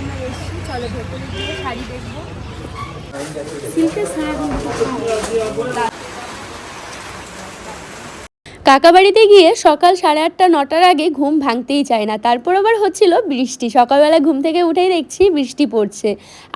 আমরা এসেছি চলো ভেতরে গিয়ে শাড়ি দেখব। সিল্কের শাড়ি কাকা বাড়িতে গিয়ে সকাল সাড়ে আটটা, নটার আগে ঘুম ভাঙতেই চায় না। তারপর আবার হচ্ছিল বৃষ্টি। সকালবেলা ঘুম থেকে উঠেই দেখছি বৃষ্টি পড়ছে।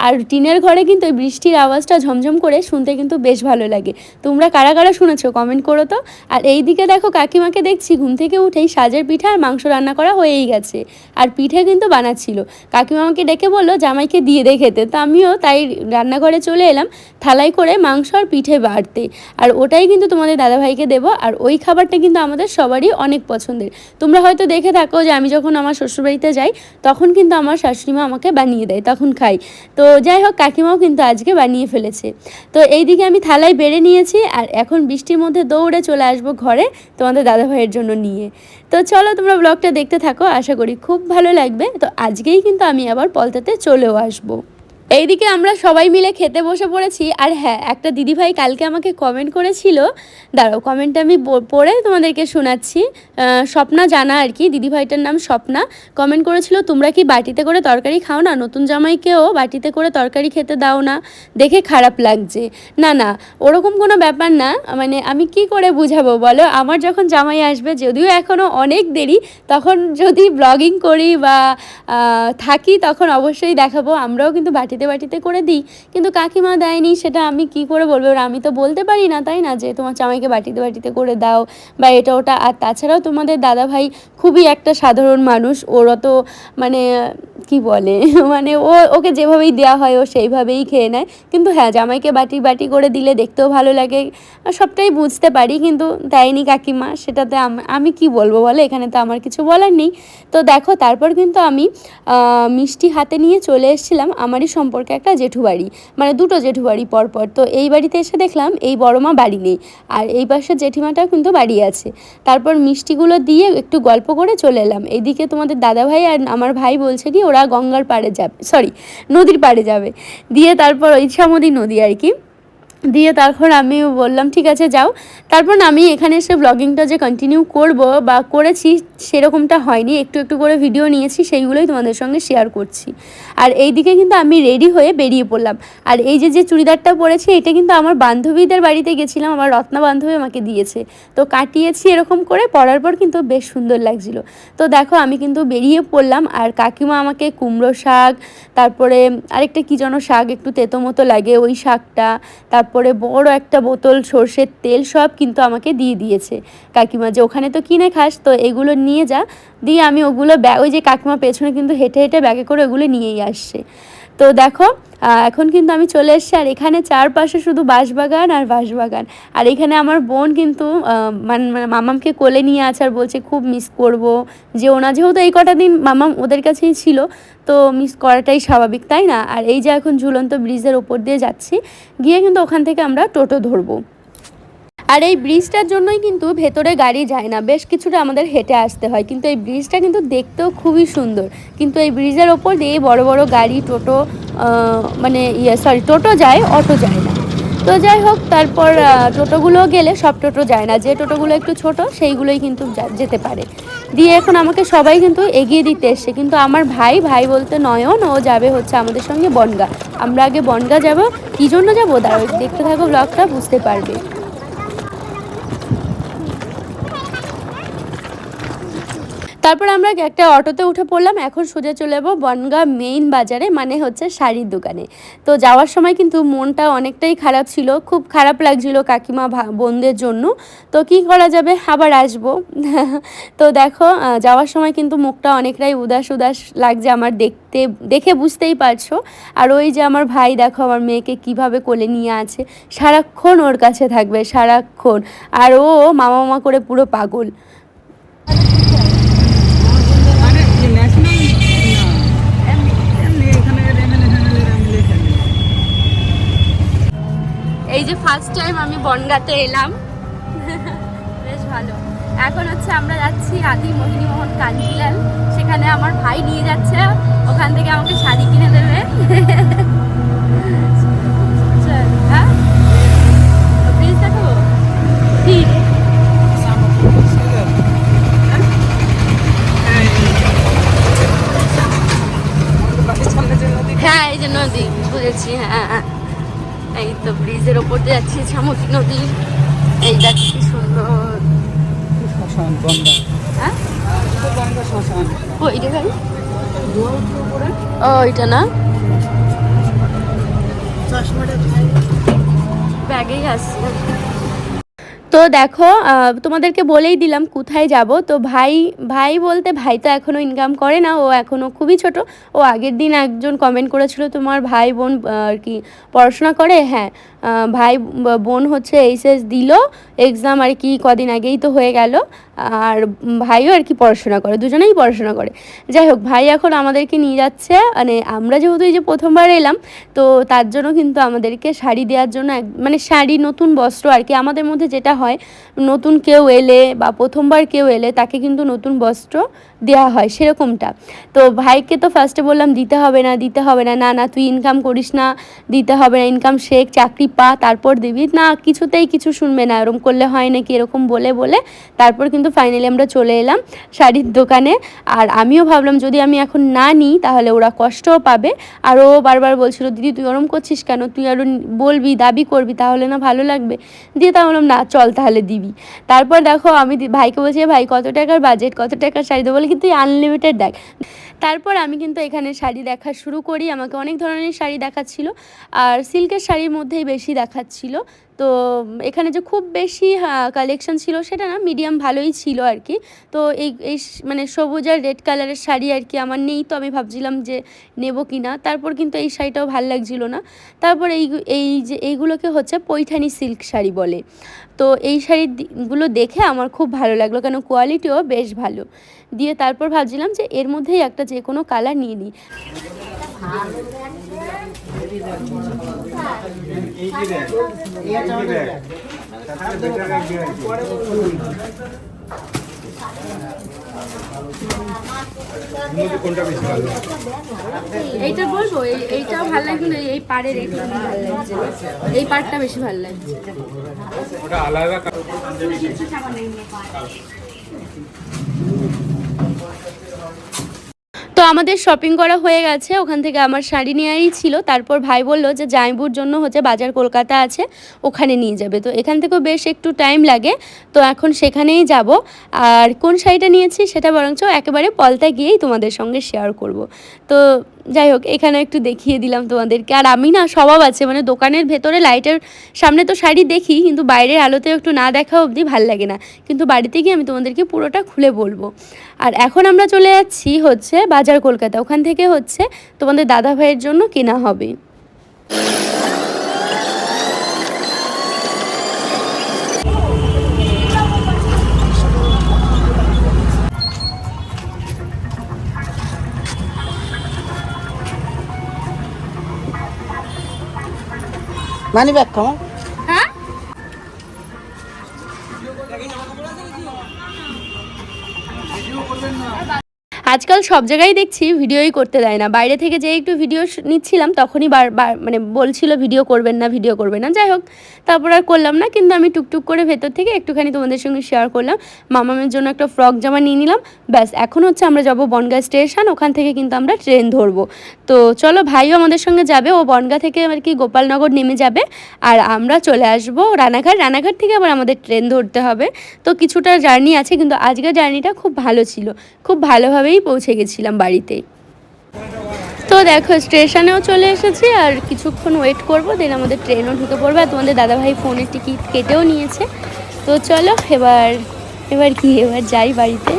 আর টিনের ঘরে কিন্তু বৃষ্টির আওয়াজটা ঝমঝম করে শুনতে কিন্তু বেশ ভালো লাগে। তোমরা কারা কারা শুনেছো? কমেন্ট করো তো। আর এই দিকে দেখো, কাকিমাকে দেখছি ঘুম থেকে উঠেই সাজের পিঠা আর মাংস রান্না করা হয়েই গেছে। আর পিঠে কিন্তু বানাচ্ছিল। কাকিমা আমাকে ডেকে বলল, জামাইকে দিয়ে দে খেতে। তো আমিও তাই রান্নাঘরে চলে এলাম থালাই করে মাংস আর পিঠে বাড়তে। আর ওটাই কিন্তু তোমাদের দাদাভাইকে দেবো। আর ওই খাবারটা কিন্তু আমাদের সবারই অনেক পছন্দের। তোমরা হয়তো দেখে থাকো যে আমি যখন আমার শ্বশুরবাড়িতে যাই, তখন কিন্তু আমার শাশুড়িমা আমাকে বানিয়ে দেয়, তখন খাই। তো যাই হোক, কাকিমাও কিন্তু আজকে বানিয়ে ফেলেছে। তো এইদিকে আমি থালায় বেড়ে নিয়েছি আর এখন বৃষ্টির মধ্যে দৌড়ে চলে আসব ঘরে তোমাদের দাদাভাইয়ের জন্য নিয়ে। তো চলো তোমরা ব্লগটা দেখতে থাকো, আশা করি খুব ভালো লাগবে। তো আজকেই কিন্তু আমি আবার পলতাতে চলেও আসব। এইদিকে আমরা সবাই মিলে খেতে বসে পড়েছি। আর হ্যাঁ একটা দিদিভাই কালকে আমাকে কমেন্ট করেছিল। দাঁড়াও কমেন্টটা আমি পড়ে তোমাদেরকে শোনাচ্ছি। স্বপ্না জানা আর কি, দিদিভাইটার নাম স্বপ্না। কমেন্ট করেছিল, তোমরা কি বাটিতে করে তরকারি খাও না? নতুন জামাইকেও বাটিতে করে তরকারি খেতে দাও না। দেখে খারাপ লাগছে। না না, ওরকম কোনো ব্যাপার না। মানে আমি কি করে বুঝাবো বলো? আমার যখন জামাই আসবে, যদিও এখনও অনেক দেরি, তখন যদি ব্লগিং করি বা থাকি, তখন অবশ্যই দেখাবো। আমরাও কিন্তু বাটিতে বাটিতে করে দিই, কিন্তু কাকিমা দেয়নি, সেটা আমি কি করে বলব? এবার আমি তো বলতে পারি না, তাই না? যে তোমার জামাইকে বাটিতে বাটিতে করে দাও, বা এটা ওটা। আর তাছাড়াও তোমাদের দাদা ভাই খুবই একটা সাধারণ মানুষ, ওর অত মানে কি বলে? মানে ও, ওকে যেভাবেই দেওয়া হয়, ও সেইভাবেই খেয়ে নেয়। কিন্তু হ্যাঁ জামাইকে বাটি বাটি করে দিলে দেখতেও ভালো লাগে। সবটাই বুঝতে পারি, কিন্তু দেয়নি কাকিমা, সেটাতে আমি কি বলব বলে? এখানে তো আমার কিছু বলার নেই। তো দেখো, তারপর কিন্তু আমি মিষ্টি হাতে নিয়ে চলে এসেছিলাম আমারই সম্পর্কে একটা জেঠু বাড়ি মানে দুটো জেঠু বাড়ি পরপর। তো এই বাড়িতে এসে দেখলাম এই বড় মা বাড়ি নেই, আর এই পাশের জেঠিমাটাও কিন্তু বাড়ি আছে। তারপর মিষ্টিগুলো দিয়ে একটু গল্প করে চলে এলাম। এইদিকে তোমাদের দাদা ভাই আর আমার ভাই বলছে কি, ওরা গঙ্গার পাড়ে যাবে সরি নদীর পাড়ে যাবে। দিয়ে তারপর ইচ্ছামতি নদী আর কি। দিয়ে তারপর আমি বললাম, ঠিক আছে, যাও। তারপর আমি এখানে এসে ব্লগিংটা যে কন্টিনিউ করব বা করেছি সেরকমটা হয়নি। একটু একটু করে ভিডিও নিয়েছি, সেইগুলোই তোমাদের সঙ্গে শেয়ার করছি। আর এই দিকে কিন্তু আমি রেডি হয়ে বেরিয়ে পড়লাম। আর এই যে যে চুড়িদারটা পরেছি, এটা কিন্তু আমার বান্ধবীদের বাড়িতে গেছিলাম। আমার রত্না বান্ধবী আমাকে দিয়েছে। তো কাটিয়েছি এরকম করে, পরার পর কিন্তু বেশ সুন্দর লাগছিল। তো দেখো, আমি কিন্তু বেরিয়ে পড়লাম। আর কাকিমা আমাকে কুমড়ো শাক, তারপরে আরেকটা কী যেন শাক, একটু তেতো মতো লাগে ওই শাকটা, তারপরে বড় একটা বোতল, সর্ষের তেল সব কিন্তু আমাকে দিয়ে দিয়েছে। কাকিমা যে, ওখানে তো কিনে খাস, তো এগুলো নিয়ে যা। দিয়ে আমি ওগুলো ওই যে কাকিমা পেছনে কিন্তু হেঁটে হেঁটে ব্যাগে করে ওগুলো নিয়েই আসছে। তো দেখো এখন কিন্তু আমি চলে এসেছি আর এখানে চারপাশে শুধু বাঁশবাগান আর বাঁশবাগান। আর এখানে আমার বোন কিন্তু মানে মামামকে কোলে নিয়ে আছে আর বলছে, খুব মিস করব। যে ওনা যেহেতু এই কটা দিন মামাম ওদের কাছেই ছিল, তো মিস করাটাই স্বাভাবিক, তাই না? আর এই যে এখন ঝুলন্ত ব্রিজের ওপর দিয়ে যাচ্ছি, গিয়ে কিন্তু ওখান থেকে আমরা টোটো ধরবো। আর এই ব্রিজটার জন্যই কিন্তু ভেতরে গাড়ি যায় না। বেশ কিছুটা আমাদের হেঁটে আসতে হয়। কিন্তু এই ব্রিজটা কিন্তু দেখতেও খুবই সুন্দর। কিন্তু এই ব্রিজের ওপর দিয়ে বড় বড় গাড়ি, টোটো মানে ইয়ে সরি টোটো যায়, অটো যায় না। তো যাই হোক, তারপর টোটোগুলো গেলে সব টোটো যায় না। যে টোটোগুলো একটু ছোট, সেইগুলোই কিন্তু যেতে পারে। দিয়ে এখন আমাকে সবাই কিন্তু এগিয়ে দিতে এসছে। কিন্তু আমার ভাই ভাই বলতে নয়ন, ও যাবে হচ্ছে আমাদের সঙ্গে বনগা। আমরা আগে বনগা যাব। কী জন্য যাব? দাঁড়াও দেখতে থাকো ব্লগটা বুঝতে পারবে। তারপর আমরা একটা অটোতে উঠে পড়লাম, এখন সোজা চলে যাব বনগা মেইন বাজারে মানে হচ্ছে শাড়ির দোকানে। তো যাওয়ার সময় কিন্তু মনটা অনেকটাই খারাপ ছিল, খুব খারাপ লাগছিল কাকিমা বোনদের জন্য। তো কি করা যাবে? আবার আসব। তো দেখো যাওয়ার সময় কিন্তু মুখটা অনেকটাই উদাস উদাস লাগছে আমার দেখতে, দেখে বুঝতেই পারছ। আর ওই যে আমার ভাই, দেখো আমার মেয়েকে কীভাবে কোলে নিয়ে আছে। সারাক্ষণ ওর কাছে থাকবে, সারাক্ষণ। আর ও মামা মামা করে পুরো পাগল মানে কি ন্যাশনাল না এমনি এমনি এখানে এমএলএ ফ্যামিলির আমি লেখা নেই এই যে ফার্স্ট টাইম আমি বনগাতে এলাম। বেশ ভালো। এখন হচ্ছে আমরা যাচ্ছি আদি মোহিনী মোহন কাঞ্জিলাল। সেখানে আমার ভাই নিয়ে যাচ্ছে। ওখান থেকে আমাকে এই যাচ্ছি কি সুন্দর। শ্মশান গঙ্গা। হ্যাঁ? গঙ্গা শ্মশান ও এটা না? ব্যাগেই আসছে তো দেখো তোমাদেরকে বলেই দিলাম কোথায় যাব। তো ভাই ভাই বলতে ভাই তো এখনও ইনকাম করে না ও এখনও খুবই ছোট। ও আগের দিন একজন কমেন্ট করেছিল তোমার ভাই বোন আর কি পড়াশোনা করে হ্যাঁ। ভাই বোন হচ্ছে এইচএস দিল এক্সাম আর কি কদিন আগেই তো হয়ে গেল, আর ভাইও আর কি পড়াশোনা করে, দুজনেই পড়াশোনা করে। যাই হোক, ভাই এখন আমাদেরকে নিয়ে যাচ্ছে মানে আমরা যেহেতু এই যে প্রথমবার এলাম, তো তার জন্য কিন্তু আমাদেরকে শাড়ি দেওয়ার জন্য মানে শাড়ি, নতুন বস্ত্র আর কি, আমাদের মধ্যে যেটা হয়, নতুন কেউ এলে বা প্রথমবার কেউ এলে তাকে কিন্তু নতুন বস্ত্র দেওয়া হয়, সেরকমটা। তো ভাইকে তো ফার্স্টে বললাম, দিতে হবে না, দিতে হবে না না না, তুই ইনকাম করিস না, দিতে হবে না ইনকাম শেখ, চাকরি পা তারপর দিবি, না, কিছুতেই কিছু শুনবে না এরকম করলে হয় নাকি? এরকম বলে বলে তারপর কিন্তু ফাইনালি আমরা চলে এলাম শাড়ির দোকানে। আর আমিও ভাবলাম, যদি আমি এখন না নিই, তাহলে ওরা কষ্টও পাবে। আর ও বারবার বলছিল, দিদি, তুই ওরম করছিস কেন? তুই আরও বলবি, দাবি করবি, তাহলে না ভালো লাগবে। দিয়ে তা বললাম, না, চল তাহলে দিবি। তারপর দেখো আমি ভাইকে বলছি, ভাই, কত টাকার বাজেট কত টাকার শাড়ি দেবো? বলে, কিন্তু আনলিমিটেড দেখ। তারপর আমি কিন্তু এখানে শাড়ি দেখা শুরু করি। আমাকে অনেক ধরনের শাড়ি দেখাচ্ছিল। আর সিল্কের শাড়ির মধ্যেই বেশি দেখাচ্ছিল। তো, এখানে যে খুব বেশি কালেকশন ছিল সেটা না মিডিয়াম ভালোই ছিল আর কি তো এই এই মানে সবুজ আর রেড কালারের শাড়ি আর কি আমার নেই, তো আমি ভাবছিলাম যে নেব কি না তারপর কিন্তু এই শাড়িটাও ভালো লাগছিল না। তারপর এই এই যে, এইগুলোকে হচ্ছে পৈঠানি সিল্ক শাড়ি বলে। তো এই শাড়িগুলো দেখে আমার খুব ভালো লাগল, কেন কোয়ালিটিও বেশ ভালো। দিয়ে তারপর ভাবছিলাম যে এর মধ্যেই একটা যে কোনো কালার নিয়ে নিই। বেশি এইটা বলব এই এইটাও ভালো লাগছে না এই পাড়ের এইটা ভালো লাগছে। এই পাড়টা বেশি ভালো লাগছে। ওটা আলাদা আমাদের শপিং করা হয়ে গেছে। ওখান থেকে আমার শাড়ি নেওয়াই ছিল। তারপর ভাই বলল যে জাইবুর জন্য হচ্ছে বাজার কলকাতা আছে, ওখানে নিয়ে যাবে। তো এখান থেকেও বেশ একটু টাইম লাগে। তো এখন সেখানেই যাব। আর কোন শাড়িটা নিয়েছি সেটা বরঞ্চ একেবারে পলতা গিয়েই তোমাদের সঙ্গে শেয়ার করব। তো যাই হোক, এখানে একটু দেখিয়ে দিলাম তোমাদেরকে। আর আমি না, স্বভাব আছে মানে দোকানের ভেতরে লাইটের সামনে তো শাড়ি দেখি, কিন্তু বাইরের আলোতে একটু না দেখা অবধি ভালো লাগে না। কিন্তু বাড়িতে গিয়ে আমি তোমাদেরকে পুরোটা খুলে বলব। আর এখন আমরা চলে যাচ্ছি হচ্ছে বাজার কলকাতা। ওখান থেকে হচ্ছে তোমাদের দাদা ভাইয়ের জন্য কেনা হবে। মানি ব্যাগ কেমন হ্যাঁ? আজকাল সব জায়গায় দেখছি ভিডিওই করতে দেয় না। বাইরে থেকে যে একটু ভিডিও নিচ্ছিলাম তখনই বার মানে বলছিল ভিডিও করবেন না, ভিডিও করবেন না। যাই হোক, তারপর আর করলাম না, কিন্তু আমি টুকটুক করে ভেতর থেকে একটুখানি তোমাদের সঙ্গে শেয়ার করলাম। মামামের জন্য একটা ফ্রক জামা নিয়ে নিলাম। ব্যাস, এখন হচ্ছে আমরা যাব বনগাঁ স্টেশন ওখান থেকে কিন্তু আমরা ট্রেন ধরবো। তো চলো, ভাইও আমাদের সঙ্গে যাবে। ও বনগাঁ থেকে আর কি গোপালনগর নেমে যাবে। আর আমরা চলে আসব রানাঘাট। রানাঘাট থেকে আবার আমাদের ট্রেন ধরতে হবে। তো কিছুটা জার্নি আছে, কিন্তু আজকের জার্নিটা খুব ভালো ছিল। খুব ভালোভাবেই পৌঁছে গেছিলাম বাড়িতে তো দেখো, স্টেশনেও চলে এসেছি আর কিছুক্ষণ ওয়েট করব দেন আমাদের ট্রেনও ঢুকে পড়বে। আর তোমাদের দাদাভাই ফোনের টিকিট কেটেও নিয়েছে। তো চলো, এবার এবার কি, এবার যাই বাড়িতে।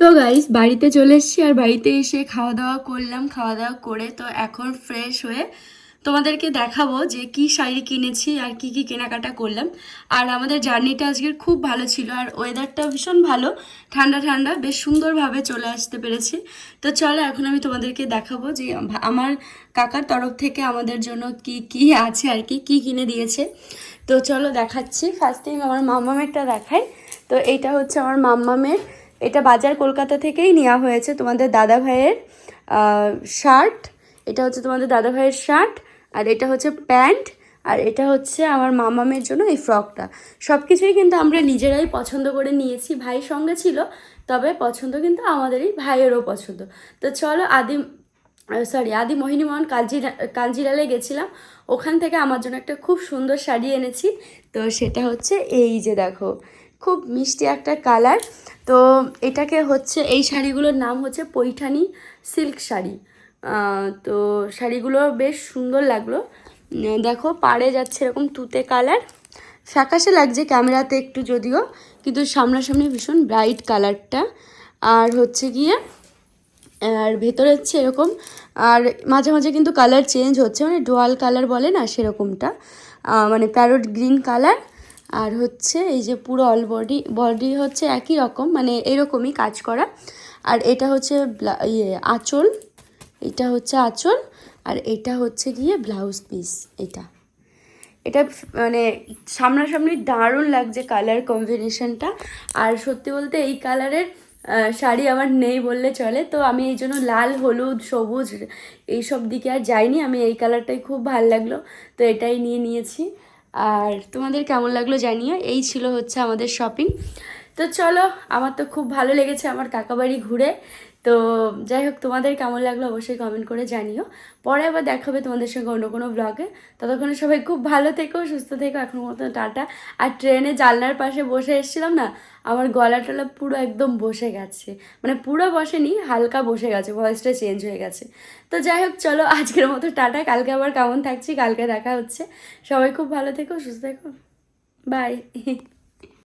তো গাইস বাড়িতে চলে এসেছি আর বাড়িতে এসে খাওয়া দাওয়া করলাম। খাওয়া দাওয়া করে তো এখন ফ্রেশ হয়ে তোমাদেরকে দেখাবো যে কি শাড়ি কিনেছি আর কি কি কেনাকাটা করলাম। আর আমাদের জার্নিটা আজকের খুব ভালো ছিল আর ওয়েদারটা ভীষণ ভালো। ঠান্ডা ঠান্ডা, বেশ সুন্দরভাবে চলে আসতে পেরেছি। তো চলো এখন আমি তোমাদেরকে দেখাবো যে আমার কাকার তরফ থেকে আমাদের জন্য কি কি আছে আর কি কি কিনে দিয়েছে। তো চলো দেখাচ্ছি। ফার্স্ট টাইম আমার মাম্মামেরটা দেখাই। তো এইটা হচ্ছে আমার মাম্মামের। এটা বাজার কলকাতা থেকেই নেওয়া হয়েছে তোমাদের দাদা ভাইয়ের শার্ট। এটা হচ্ছে তোমাদের দাদা ভাইয়ের শার্ট। আর এটা হচ্ছে প্যান্ট, আর এটা হচ্ছে আমার মামামের জন্য এই ফ্রকটা। সব কিছুই কিন্তু আমরা নিজেরাই পছন্দ করে নিয়েছি, ভাই সঙ্গে ছিল, তবে পছন্দ কিন্তু আমাদেরই ভাইয়েরও পছন্দ। তো চলো আদিম সরি আদি মোহিনী মোহন কালজিরা, কালজিরালে গেছিলাম, ওখান থেকে আমার জন্য একটা খুব সুন্দর শাড়ি এনেছি। তো সেটা হচ্ছে এই যে দেখো, খুব মিষ্টি একটা কালার। তো এটাকে হচ্ছে, এই শাড়িগুলোর নাম হচ্ছে পৈঠানি সিল্ক শাড়ি। তো শাড়িগুলো বেশ সুন্দর লাগল। দেখো পাড়ে যাচ্ছে এরকম তুতে কালার। ফ্যাকাশে লাগছে ক্যামেরাতে একটু যদিও, কিন্তু সামনাসামনি ভীষণ ব্রাইট কালারটা। আর হচ্ছে গিয়ে, আর ভেতরে হচ্ছে এরকম, আর মাঝে মাঝে কিন্তু কালার চেঞ্জ হচ্ছে মানে ডোয়াল কালার বলে না সেরকমটা। মানে প্যারোট গ্রিন কালার। আর হচ্ছে এই যে পুরো অল বডি বডি হচ্ছে একই রকম মানে এরকমই কাজ করা। আর এটা হচ্ছে ইয়ে আঁচল। এটা হচ্ছে আঁচল আর এটা হচ্ছে গিয়ে ব্লাউজ পিস, এটা। এটা মানে সামনাসামনি দারুণ লাগছে কালার কম্বিনেশনটা। আর সত্যি বলতে এই কালারের শাড়ি আমার নেই বললে চলে, তো আমি এই জন্য লাল, হলুদ, সবুজ এইসব দিকে আর যাইনি। আমি এই কালারটাই খুব ভালো লাগল, তো এটাই নিয়ে নিয়েছি। আর তোমাদের কেমন লাগল জানিও, এই ছিল হচ্ছে আমাদের শপিং তো চলো, আমার তো খুব ভালো লেগেছে আমার কাকাবাড়ি ঘুরে। তো যাই হোক, তোমাদের কেমন লাগল অবশ্যই কমেন্ট করে জানিও। পরে আবার দেখা হবে তোমাদের সঙ্গে অন্য কোনো ব্লগে ততক্ষণে সবাই খুব ভালো থেকো, সুস্থ থেকো। এখন মতো টাটা। আর ট্রেনে জানলার পাশে বসে এসেছিলাম না, আমার গলা টলা পুরো একদম বসে গেছে। মানে পুরো বসেনি, হালকা বসে গেছে ভয়েসটা চেঞ্জ হয়ে গেছে। তো যাই হোক, চলো আজকের মতো টাটা। কালকে আবার কেমন থাকছি, কালকে দেখা হচ্ছে। সবাই খুব ভালো থেকো, সুস্থ থেকো। বাই